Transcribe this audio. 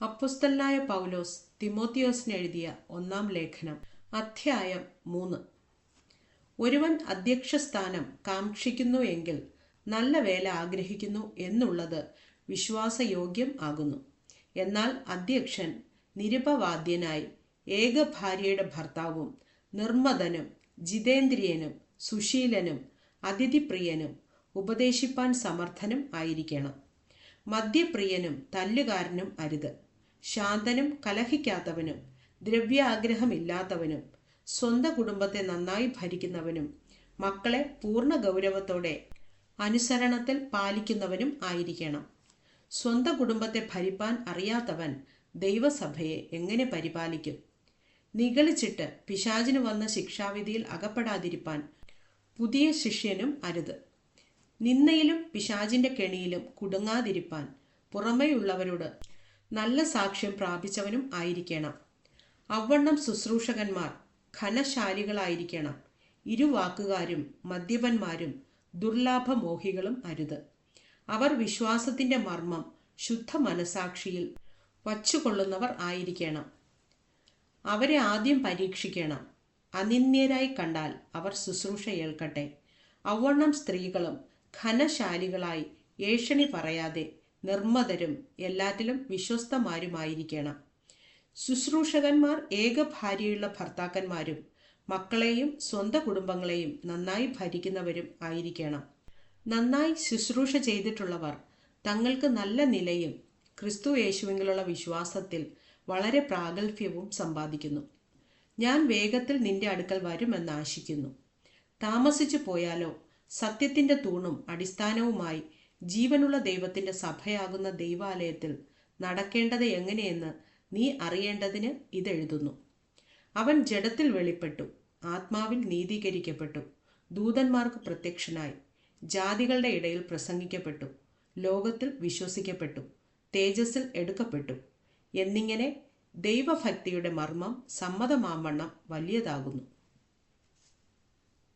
അപ്പുസ്തലനായ പൗലോസ് തിമോത്തിയോസിന് എഴുതിയ ഒന്നാം ലേഖനം അധ്യായം മൂന്ന്. ഒരുവൻ അധ്യക്ഷസ്ഥാനം കാക്ഷിക്കുന്നു എങ്കിൽ നല്ല വേല ആഗ്രഹിക്കുന്നു എന്നുള്ളത് വിശ്വാസയോഗ്യം ആകുന്നു. എന്നാൽ അധ്യക്ഷൻ നിരുപവാദ്യനായി ഏക ഭാര്യയുടെ ഭർത്താവും നിർമ്മതനും ജിതേന്ദ്രിയനും സുശീലനും അതിഥിപ്രിയനും ഉപദേശിപ്പാൻ സമർത്ഥനും ആയിരിക്കണം. മദ്യപ്രിയനും തല്ലുകാരനും അരുത്. ശാന്തനും കലഹിക്കാത്തവനും ദ്രവ്യാഗ്രഹമില്ലാത്തവനും സ്വന്തം കുടുംബത്തെ നന്നായി ഭരിക്കുന്നവനും മക്കളെ പൂർണ ഗൗരവത്തോടെ അനുസരണത്തിൽ പാലിക്കുന്നവനും ആയിരിക്കണം. സ്വന്തം കുടുംബത്തെ ഭരിപ്പാൻ അറിയാത്തവൻ ദൈവസഭയെ എങ്ങനെ പരിപാലിക്കും? നിഗളിച്ചിട്ട് പിശാചിന് വന്ന ശിക്ഷാവിധിയിൽ അകപ്പെടാതിരിപ്പാൻ പുതിയ ശിഷ്യനും അരുത്. നിന്നയിലും പിശാചിന്റെ കെണിയിലും കുടുങ്ങാതിരിപ്പാൻ പുറമേയുള്ളവരോട് നല്ല സാക്ഷ്യം പ്രാപിച്ചവനും ആയിരിക്കണം. അവണ്ണം ശുശ്രൂഷകന്മാർ ഘനശാലികളായിരിക്കണം ഇരുവാക്കുകാരും മദ്യപന്മാരും ദുർലാഭമോഹികളും അരുത്. അവർ വിശ്വാസത്തിന്റെ മർമ്മം ശുദ്ധ മനസാക്ഷിയിൽ വച്ചുകൊള്ളുന്നവർ ആയിരിക്കണം. അവരെ ആദ്യം പരീക്ഷിക്കണം. അനിന്യരായി കണ്ടാൽ അവർ ശുശ്രൂഷ ഏൽക്കട്ടെ. അവണ്ണം സ്ത്രീകളും ഘനശാലികളായി ഏഷണി പറയാതെ നിർമ്മതരും എല്ലാറ്റിലും വിശ്വസ്തമാരുമായിരിക്കണം. ശുശ്രൂഷകന്മാർ ഏക ഭാര്യയുള്ള ഭർത്താക്കന്മാരും മക്കളെയും സ്വന്തം കുടുംബങ്ങളെയും നന്നായി ഭരിക്കുന്നവരും ആയിരിക്കണം. നന്നായി ശുശ്രൂഷ ചെയ്തിട്ടുള്ളവർ തങ്ങൾക്ക് നല്ല നിലയും ക്രിസ്തു യേശുവിലുള്ള വിശ്വാസത്തിൽ വളരെ പ്രാഗൽഭ്യവും സമ്പാദിക്കുന്നു. ഞാൻ വേഗത്തിൽ നിന്റെ അടുക്കൽ വരുമെന്ന് ആശിക്കുന്നു. താമസിച്ചു പോയാലോ സത്യത്തിന്റെ തൂണും അടിസ്ഥാനവുമായി ജീവനുള്ള ദൈവത്തിന്റെ സഭയാകുന്ന ദൈവാലയത്തിൽ നടക്കേണ്ടത് എങ്ങനെയെന്ന് നീ അറിയേണ്ടതിന് ഇതെഴുതുന്നു. അവൻ ജഡത്തിൽ വെളിപ്പെട്ടു ആത്മാവിൽ നീതീകരിക്കപ്പെട്ടു ദൂതന്മാർക്ക് പ്രത്യക്ഷനായി ജാതികളുടെ ഇടയിൽ പ്രസംഗിക്കപ്പെട്ടു ലോകത്തിൽ വിശ്വസിക്കപ്പെട്ടു തേജസ്സിൽ എടുക്കപ്പെട്ടു. എന്നിങ്ങനെ ദൈവഭക്തിയുടെ മർമ്മം സമ്മതമാവണ്ണം വലിയതാകുന്നു.